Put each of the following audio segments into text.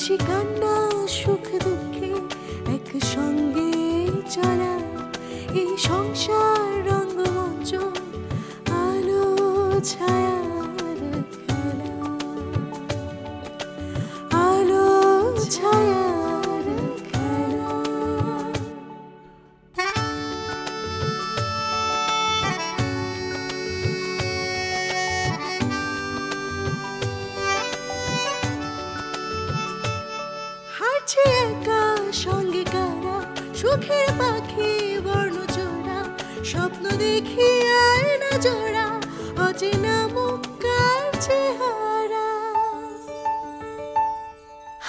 হাসি কান্না সুখ দুঃখে স্বপ্ন দেখি আয়না জোড়া অচেনা মুখ চেহারা।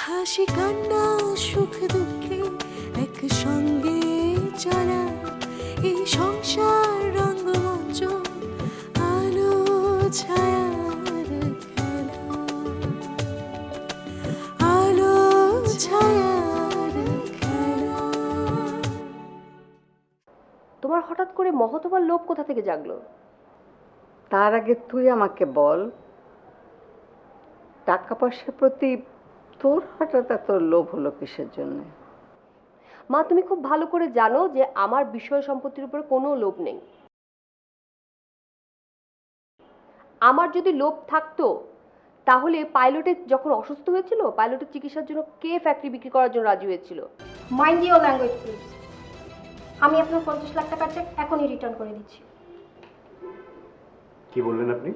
হাসি কান্না করে মহতবার লোভ কোথা থেকে জাগলো? তার আগে তুই আমাকে বল টাকা পয়সার প্রতি তোর হঠাৎ এত লোভ হলো কিসের জন্য? মা তুমি খুব ভালো করে জানো যে আমার বিষয় সম্পত্তির উপরে কোনো লোভ নেই। আমার যদি লোভ থাকতো তাহলে পাইলটের যখন অসুস্থ হয়েছিল পাইলটের চিকিৎসার জন্য কে ফ্যাক্টরি বিক্রি করার জন্য রাজি হয়েছিল? মাইন্ড ইউর ল্যাঙ্গুয়েজ প্লিজ আমি আপনার পঞ্চাশ লাখ টাকার চেক এখনই রিটার্ন করে দিচ্ছি। কি বললেন আপনি?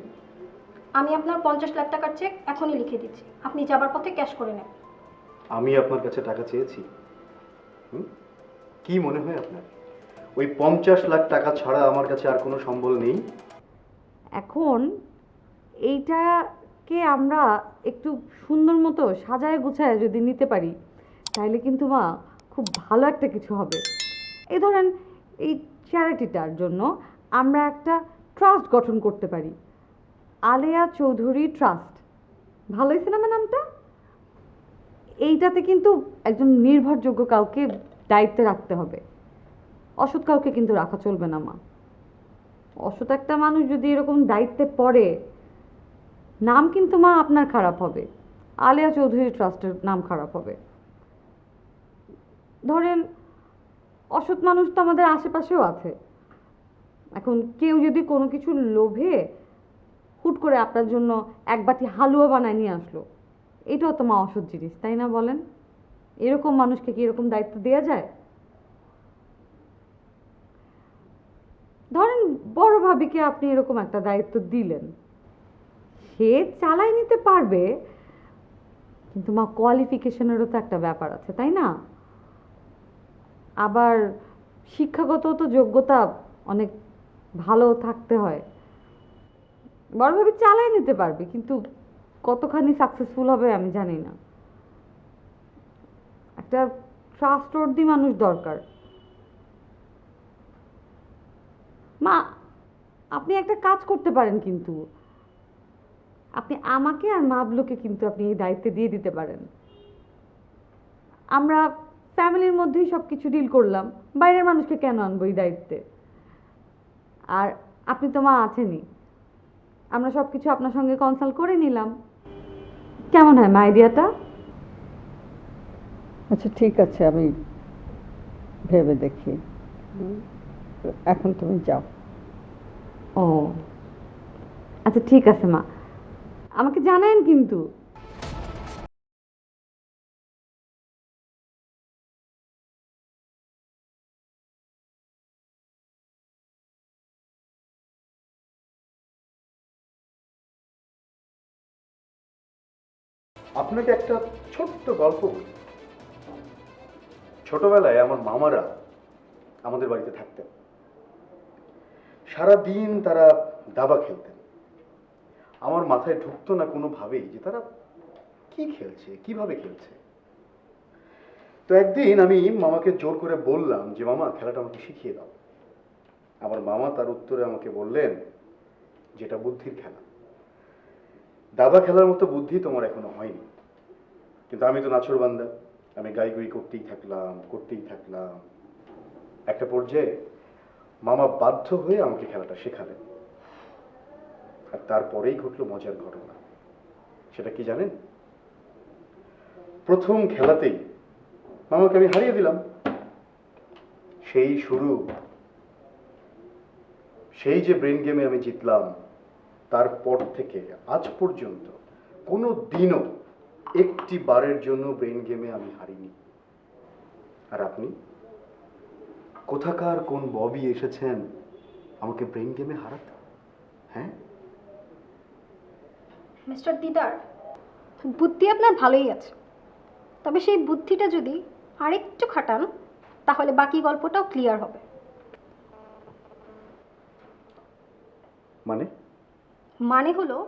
আমি আপনার পঞ্চাশ লাখ টাকার চেক এখনই লিখে দিচ্ছি। আপনি যাবার পথে ক্যাশ করে নেন। আমি আপনার কাছে টাকা চেয়েছি। হুম? কি মনে হয় আপনার? ওই পঞ্চাশ লাখ টাকা ছাড়া আমার কাছে আর কোনো সম্বল নেই? এখন এইটাকে আমরা একটু সুন্দর মতো সাজায় গুছায় যদি নিতে পারি তাহলে কিন্তু মা খুব ভালো একটা কিছু হবে। এই ধরেন, এই চ্যারিটিটার জন্য আমরা একটা ট্রাস্ট গঠন করতে পারি। আলেয়া চৌধুরী ট্রাস্ট ভালো হয়েছে না নামটা? এইটাতে কিন্তু একজন নির্ভরযোগ্য কাউকে দায়িত্বে রাখতে হবে। অসৎ কাউকে কিন্তু রাখা চলবে না, মা। অসৎ একটা মানুষ যদি এরকম দায়িত্বে পড়ে, নাম কিন্তু, মা, আপনার খারাপ হবে। আলিয়া চৌধুরী ট্রাস্টের নাম খারাপ হবে। ধরেন অসৎ মানুষ তো আমাদের আশেপাশেও আছে। এখন কেউ যদি কোনো কিছু লোভে হুট করে আপনার জন্য এক বাটি হালুয়া বানায় নিয়ে আসলো, এটাও তো মা অসৎ জিনিস, তাই না বলেন? এরকম মানুষকে কি এরকম দায়িত্ব দেওয়া যায়? ধরেন বড় ভাবিকে আপনি এরকম একটা দায়িত্ব দিলেন। সে চালাই নিতে পারবে, কিন্তু মা কোয়ালিফিকেশনেরও তো একটা ব্যাপার আছে, তাই না? আবার শিক্ষাগত তো যোগ্যতা অনেক ভালো থাকতে হয়। বড় ভাবি চালাই নিতে পারবে, কিন্তু কতখানি সাকসেসফুল হবে আমি জানি না। একটা ট্রাস্টওয়ার্দি মানুষ দরকার। মা, আপনি একটা কাজ করতে পারেন কিন্তু। আপনি আমাকে আর মাবলুকে কিন্তু আপনি এই দায়িত্বে দিয়ে দিতে পারেন। আমরা ফ্যামিলির মধ্যেই সব কিছু ডিল করলাম। বাইরের মানুষকে কেন আনব এই দায়িত্বে? আর আপনি তো মা আছেনই। আমরা সব কিছু আপনার সঙ্গে কনসাল্ট করে নিলাম। কেমন হয় মা আইডিয়াটা? আচ্ছা ঠিক আছে আমি ভেবে দেখি। এখন তুমি যাও। ও। আচ্ছা ঠিক আছে মা। আমাকে জানায়েন কিন্তু। আপনাকে একটা ছোট্ট গল্প বলি। ছোটবেলায় আমার মামারা আমাদের বাড়িতে থাকতেন। সারা দিন তারা দাবা খেলতেন। আমার মাথায় ঢুকতো না কোনোভাবেই যে তারা কি খেলছে, কীভাবে খেলছে। তো একদিন আমি মামাকে জোর করে বললাম যে, মামা, খেলাটা আমাকে শিখিয়ে দাও। আমার মামা তার উত্তরে আমাকে বললেন, যেটা বুদ্ধির খেলা। দাবা খেলার মতো বুদ্ধি তোমার এখনও হয়নি। কিন্তু আমি তো নাছর বান্দা। আমি গাই গুই করতেই থাকলাম করতেই থাকলাম। একটা পর্যায়ে মামা বাধ্য হয়ে আমাকে খেলাটা শেখালেন। আর তারপরেই ঘটলো মজার ঘটনা। সেটা কি জানেন? প্রথম খেলাতেই মামাকে আমি হারিয়ে দিলাম। সেই শুরু। সেই যে ব্রেন গেমে আমি জিতলাম, তারপর থেকে আজ পর্যন্ত কোনো দিনও একটি বারের জন্য ব্রেন গেমে আমি হারিনি। আর আপনি? কোথাকার কোন ববি এসেছেন? আমাকে ব্রেন গেমে হারাতে হ্যাঁ? মিস্টার দিদার বুদ্ধি আপনার ভালোই আছে। তবে সেই বুদ্ধিটা যদি আরেকটু খাটান তাহলে বাকি গল্পটাও ক্লিয়ার হবে। মানে? মানে হলো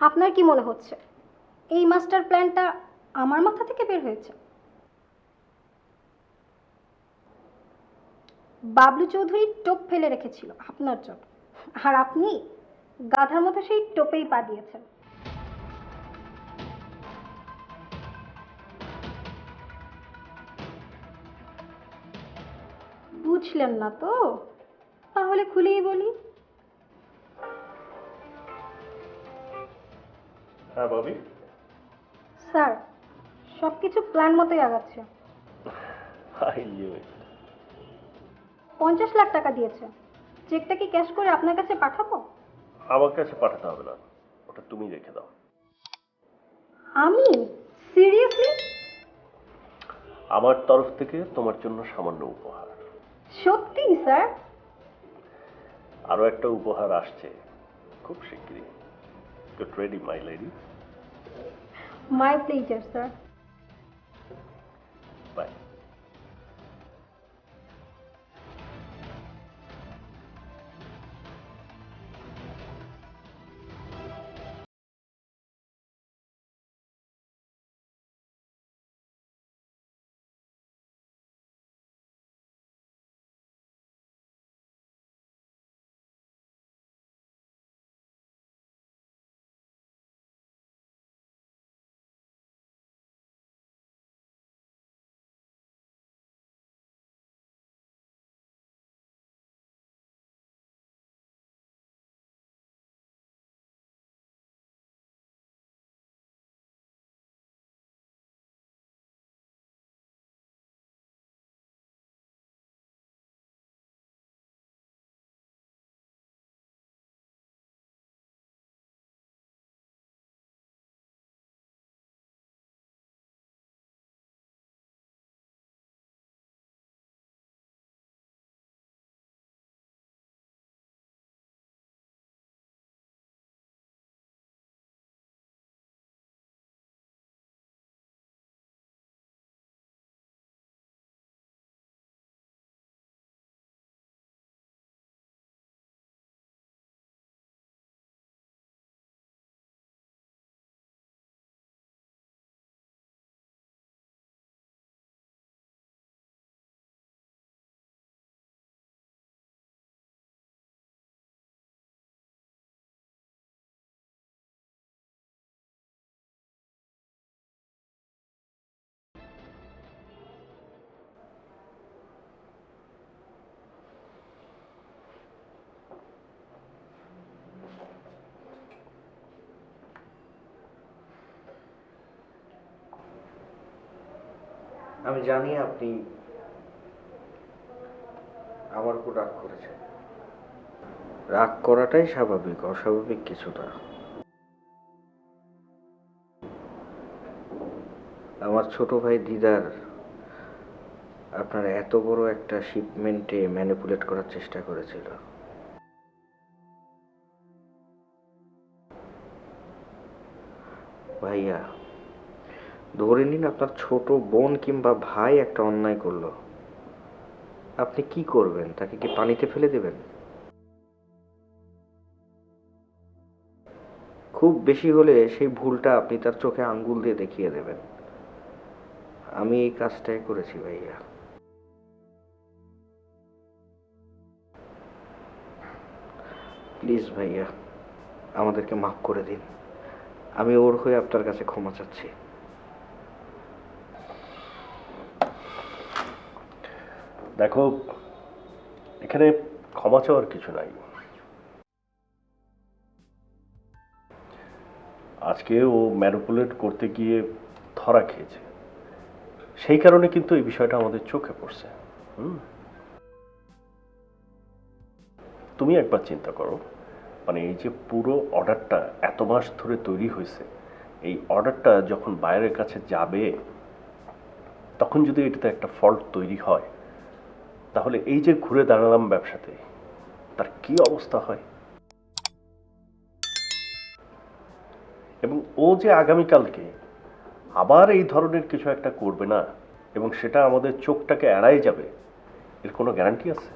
আপনার কি মনে হচ্ছে? এই মাস্টার প্ল্যানটা আমার মাথা থেকে বের হয়েছে। বাবলু চৌধুরী টোপ ফেলে রেখেছিল আপনার জন্য আর আপনি গাধার মতো সেই টোপেই পা দিয়েছেন। বুঝলেন না তো? তাহলে খুলেই বলি। হ্যাঁ ববি? স্যার সব কিছু প্ল্যান মতোই আগাচ্ছে। I knew it. পঞ্চাশ লাখ টাকা দিয়েছে। চেকটা কি ক্যাশ করে আপনার কাছে পাঠাবো? আমার কাছে পাঠাতে হবে না। ওটা তুমি রেখে দাও। আমি? সিরিয়াসলি? আমার তরফ থেকে তোমার জন্য সামান্য উপহার। সত্যি স্যার? আরও একটা উপহার আসছে। খুব শিগগিরই। Good ready my lady my pleasure sir bye আমি জানি আপনি আমার উপর রাগ করেছেন। রাগ করাটাই স্বাভাবিক, অস্বাভাবিক কিছু না আমার ছোট ভাই দিদার আপনার এত বড় একটা শিপমেন্টে ম্যানিপুলেট করার চেষ্টা করেছিল। ভাইয়া ধরে নিন আপনার ছোট বোন কিংবা ভাই একটা অন্যায় করল। আপনি কি করবেন? তাকে কি পানিতে ফেলে দেবেন? খুব বেশি হলে সেই ভুলটা আপনি তার চোখে আঙ্গুল দিয়ে দেখিয়ে দেবেন। আমি এই কাজটাই করেছি, ভাইয়া। প্লিজ, ভাইয়া, আমাদেরকে মাফ করে দিন। আমি ওর হয়ে আপনার কাছে ক্ষমা চাচ্ছি। দেখো, এখানে ক্ষমা চাওয়ার কিছু নাই। আজকে ও ম্যানিপুলেট করতে গিয়ে ধরা খেয়েছে। সেই কারণে কিন্তু এই বিষয়টা আমাদের চোখে পড়ছে। তুমি একবার চিন্তা করো মানে এই যে পুরো অর্ডারটা এত মাস ধরে তৈরি হয়েছে, এই অর্ডারটা যখন বাইরের কাছে যাবে, তখন যদি এটাতে একটা ফল্ট তৈরি হয় তাহলে এই যে ঘুরে দাঁড়ালাম ব্যবসাতে, তার কি অবস্থা হয়? এবং ও যে আগামীকালকে আবার এই ধরনের কিছু একটা করবে না, এবং সেটা আমাদের চোখটাকে এড়াই যাবে, এর কোনো গ্যারান্টি আছে?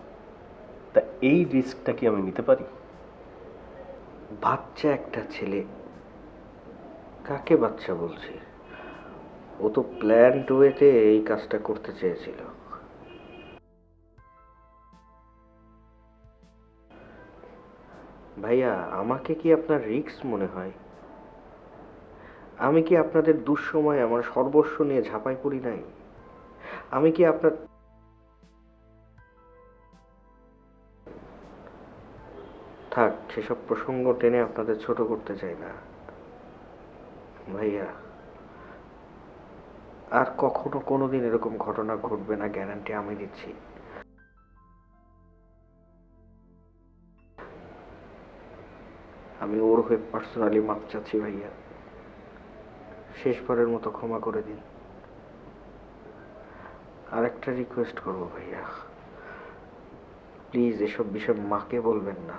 তা এই রিস্কটা কি আমি নিতে পারি? বাচ্চা একটা ছেলে। কাকে বাচ্চা বলছি? ও তো প্ল্যান ওয়েতে এই কাজটা করতে চেয়েছিল। ভাইয়া, আমাকে কি আপনার রিস্ক মনে হয়? আমি কি আপনাদের দুঃসময় আমার সর্বস্ব নিয়ে ঝাঁপাই পড়ি নাই? আমি কি আপনার থাক, সেসব প্রসঙ্গ টেনে আপনাদের ছোট করতে চাই না। ভাইয়া, আর কখনো কোনোদিন এরকম ঘটনা ঘটবে না, গ্যারান্টি আমি দিচ্ছি। আমি ওর হয়ে পার্সোনালি মাপ চাচ্ছি ভাইয়া। শেষবারের মতো ক্ষমা করে দিন। আর একটা রিকোয়েস্ট করব ভাইয়া। প্লিজ এসব বিষয় মাকে বলবেন না।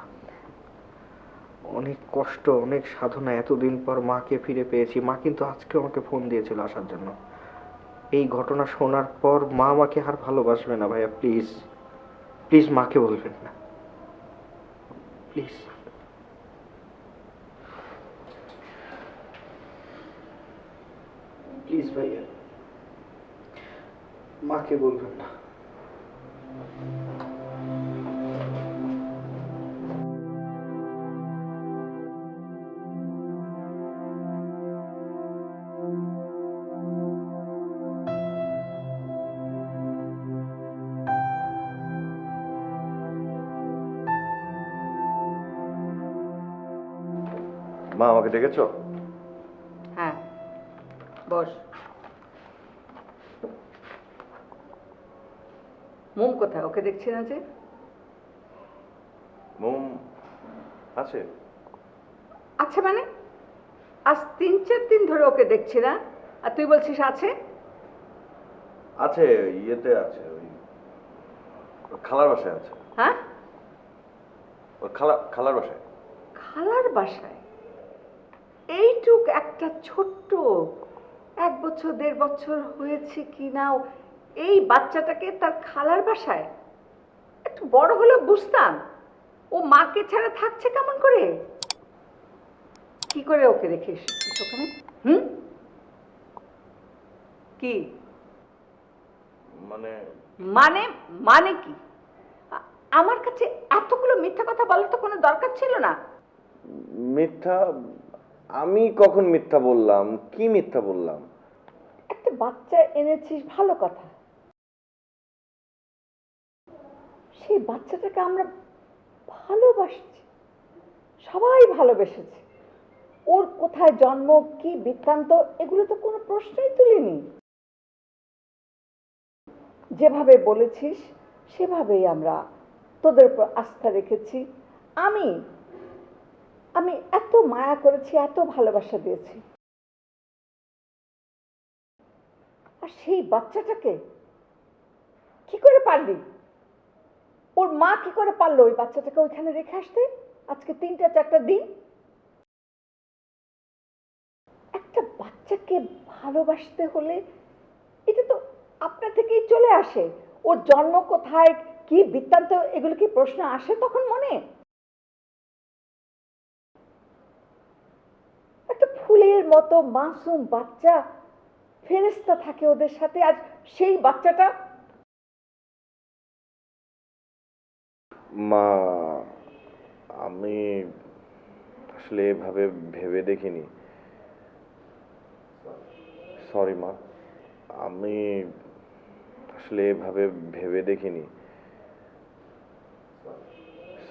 অনেক কষ্ট, অনেক সাধনা এতদিন পর মাকে ফিরে পেয়েছি। মা কিন্তু আজকে আমাকে ফোন দিয়েছিল আসার জন্য। এই ঘটনা শোনার পর মা আমাকে আর ভালোবাসবে না ভাইয়া প্লিজ প্লিজ মাকে বলবেন না। প্লিজ প্লিজ ভাইয়া। মাকে বলবেন না। মা আমাকে ডেকেছো? মোম কোথায়? ওকে দেখছি না যে মোম আছে। আচ্ছা মানে? আজ তিন চার দিন ধরে ওকে দেখছি না। আর তুই বলছিস আছে? আছে ইয়েতে আছে ওই খালার বাসায় আছে। হ্যাঁ? ওই খালা খালার বাসায়। খালার বাসায়? এইটুক একটা ছোট্ট এক বছর দেড় বছর হয়েছে কি না এই বাচ্চাটাকে তার খালার বাসায়? একটু বড় হলে বুঝতাম। ও মাকে ছাড়া থাকছে কেমন করে? কি করে ওকে রেখে এসেছিস ওখানে? হুম? কি? মানে? মানে মানে কি? আমার কাছে এতগুলো মিথ্যা কথা বলার তো কোনো দরকার ছিল না। মিথ্যা? আমি কখন মিথ্যা বললাম? কি মিথ্যা বললাম? একটা বাচ্চা এনেছিস ভালো কথা। সেই বাচ্চাটাকে আমরা ভালোবাসছি, সবাই ভালোবেসেছে। ওর কোথায় জন্ম, কি বৃত্তান্ত, এগুলো তো কোনো প্রশ্নই তুলিনি। যেভাবে বলেছিস, সেভাবেই আমরা তোদের উপর আস্থা রেখেছি। আমি আমি এত মায়া করেছি, এত ভালোবাসা দিয়েছি। আর সেই বাচ্চাটাকে কি করে পারলি? ওর মা কি করে পারল ওই বাচ্চাটাকে ওইখানে রেখে আসতে? আজকে তিনটা, চারটা দিন। একটা বাচ্চাকে ভালোবাসতে হলে এটা তো আপনার থেকেই চলে আসে। ওর জন্ম কোথায়, কি বৃত্তান্ত, এগুলো কি প্রশ্ন আসে তখন মনে? একটা ফুলের মতো মাসুম বাচ্চা ফেরেস্তা থাকে ওদের সাথে, আর সেই বাচ্চাটা মা, আমি আসলে এভাবে ভেবে দেখিনি। সরি মা, আমি আসলে এভাবে ভেবে দেখিনি।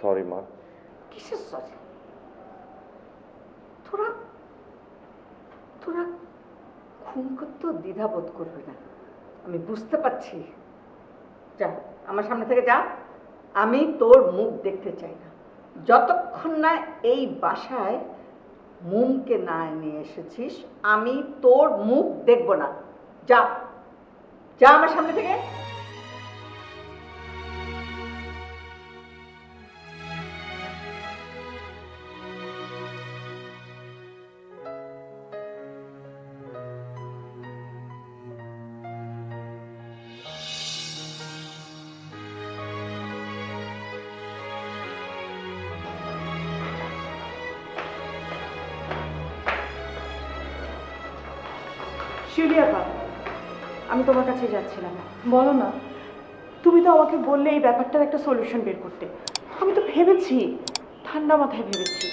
সরি মা। কিসের সরি তোরা তোরা খুন করতেও দ্বিধাবোধ করবে না। আমি বুঝতে পারছি। যা, আমার সামনে থেকে যা। আমি তোর মুখ দেখতে চাই না। যতক্ষণ না এই বাসায় মুমকে না নিয়ে এসেছিস, আমি তোর মুখ দেখব না। যা। যা আমার সামনে থেকে। শিউলিয়াপা আমি তোমার কাছে যাচ্ছিলাম। বলো না তুমি তো আমাকে বললে এই ব্যাপারটার একটা সলিউশন বের করতে। আমি তো ভেবেছি ঠান্ডা মাথায় ভেবেছি।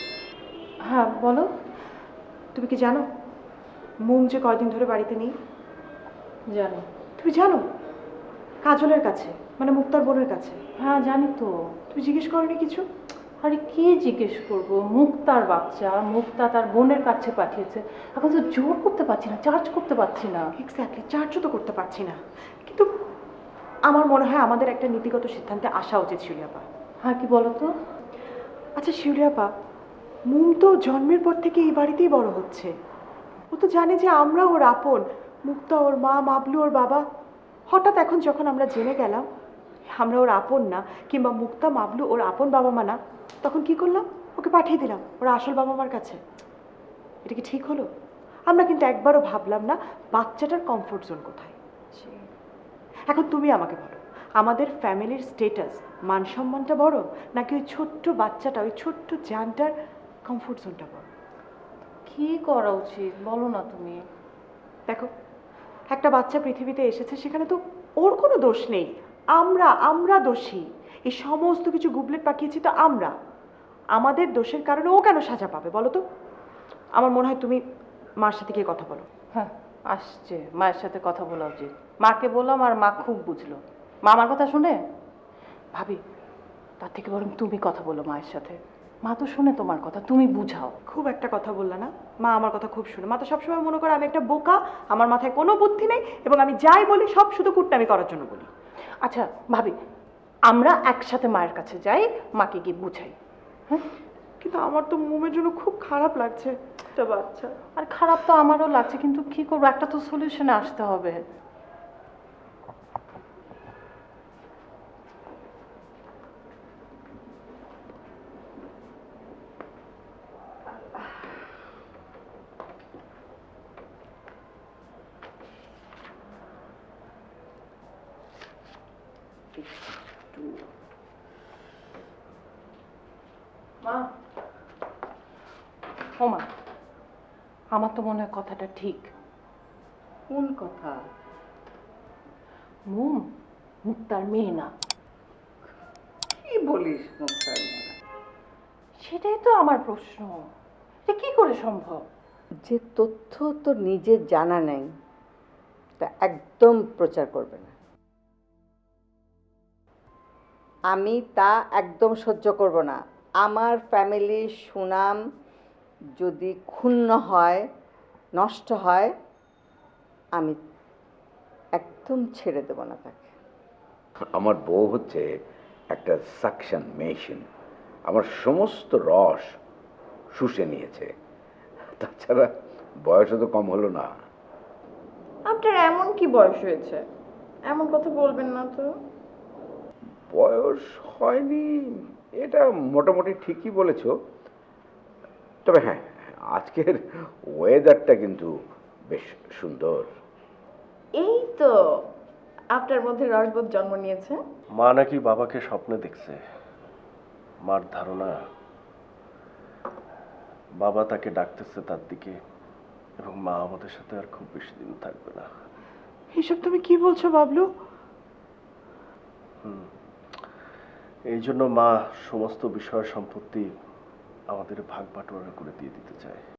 হ্যাঁ বলো তুমি কি জানো? মুম যে কয়দিন ধরে বাড়িতে নেই? জানো। তুমি জানো? কাজলের কাছে মানে মুক্তার বোনের কাছে। হ্যাঁ জানি তো। তুমি জিজ্ঞেস করনি কিছু? আরে কি জিজ্ঞেস করব? মুক্তার বাচ্চা মুক্তা তার বোনের কাছে পাঠিয়েছে। এখন তো জোর করতে পারছি না চার্জ করতে পারছি না। এক্স্যাক্টলি চার্জও তো করতে পারছি না। কিন্তু আমার মনে হয় আমাদের একটা নীতিগত সিদ্ধান্তে আসা উচিত শিউলিয়াপা। হ্যাঁ কি বলো তো? আচ্ছা শিউলিয়াপা মুম তো জন্মের পর থেকে এই বাড়িতেই বড় হচ্ছে। ও তো জানে যে আমরা ওর আপন মুক্তা ওর মা মাবলু ওর বাবা। হঠাৎ এখন যখন আমরা জেনে গেলাম আমরা ওর আপন না কিংবা মুক্তা মাবলু ওর আপন বাবা মা না তখন কি করলাম? ওকে পাঠিয়ে দিলাম। ওর আসল বাবা মার কাছে। এটা কি ঠিক হলো? আমরা কিন্তু একবারও ভাবলাম না বাচ্চাটার কমফোর্ট জোন কোথায়। এখন তুমি আমাকে বলো আমাদের ফ্যামিলির স্টেটাস মান সম্মানটা বড় নাকি ওই ছোট্ট বাচ্চাটা ওই ছোট্ট জানটার কমফোর্ট জোনটা বড়? কি করা উচিত? বলো না তুমি। দেখো একটা বাচ্চা পৃথিবীতে এসেছে সেখানে তো ওর কোনো দোষ নেই। আমরা আমরা দোষী। এই সমস্ত কিছু গুবলেট পাকিয়েছি তো আমরা। আমাদের দোষের কারণে ও কেন সাজা পাবে বলো তো? আমার মনে হয় তুমি মার সাথে গিয়ে কথা বলো। হ্যাঁ আসছে। মায়ের সাথে কথা বলা উচিত। মাকে বললাম আর মা খুব বুঝলো। মা আমার কথা শুনে? ভাবি তার থেকে বরং তুমি কথা বলো মায়ের সাথে। মা তো শুনে তোমার কথা তুমি বুঝাও। খুব একটা কথা বললা না। মা আমার কথা খুব শুনে। মা তো সবসময় মনে করে আমি একটা বোকা আমার মাথায় কোনো বুদ্ধি নেই এবং আমি যাই বলি সব শুধু কুটনামি করার জন্য বলি। আচ্ছা ভাবি আমরা একসাথে মায়ের কাছে যাই মাকে গিয়ে বুঝাই। হ্যাঁ কিন্তু আমার তো মোমের জন্য খুব খারাপ লাগছে। একটা বাচ্চা। আর খারাপ তো আমারও লাগছে কিন্তু কি করব? একটা তো সলিউশনে আসতে হবে। মা। ও মা আমার তো মনে হয় কথাটা ঠিক। কোন কথা? মুম মুক্তার মেয়ে না। কি বলিস মুক্তার মেয়ে? সেটাই তো আমার প্রশ্ন। এটা কি করে সম্ভব? যে তথ্য তো নিজে জানা নেই তা একদম প্রচার করবে না। আমি তা একদম সহ্য করব না। আমার ফ্যামিলির সুনাম যদি ক্ষুণ্ণ হয় নষ্ট হয় আমি একদম ছেড়ে দেব না তাকে। আমার বউ হচ্ছে একটা সাকশন মেশিন আমার সমস্ত রস শুষে নিয়েছে। তাছাড়া বয়সও তো কম হলো না। আপনার এমন কি বয়স হয়েছে? এমন কথা বলবেন না তো। বয়স হয়নি। এটা মোটামুটি ঠিকই বলেছ। তবে হ্যাঁ আজকের ওয়েদারটা কিন্তু বেশ সুন্দর। এই তো আপনার মধ্যে রসবোধ জন্ম নিয়েছে। মা নাকি বাবাকে স্বপ্নে দেখছে। মার ধারণা বাবা তাকে ডাকতেছে তার দিকে এবং মা আমাদের সাথে আর খুব বেশি দিন থাকবে না। এসব তুমি কি বলছো বাবলু? এই জন্য মা সমস্ত বিষয় সম্পত্তি আমাদের ভাগ বাটোয়ারা করে দিয়ে দিতে চায়।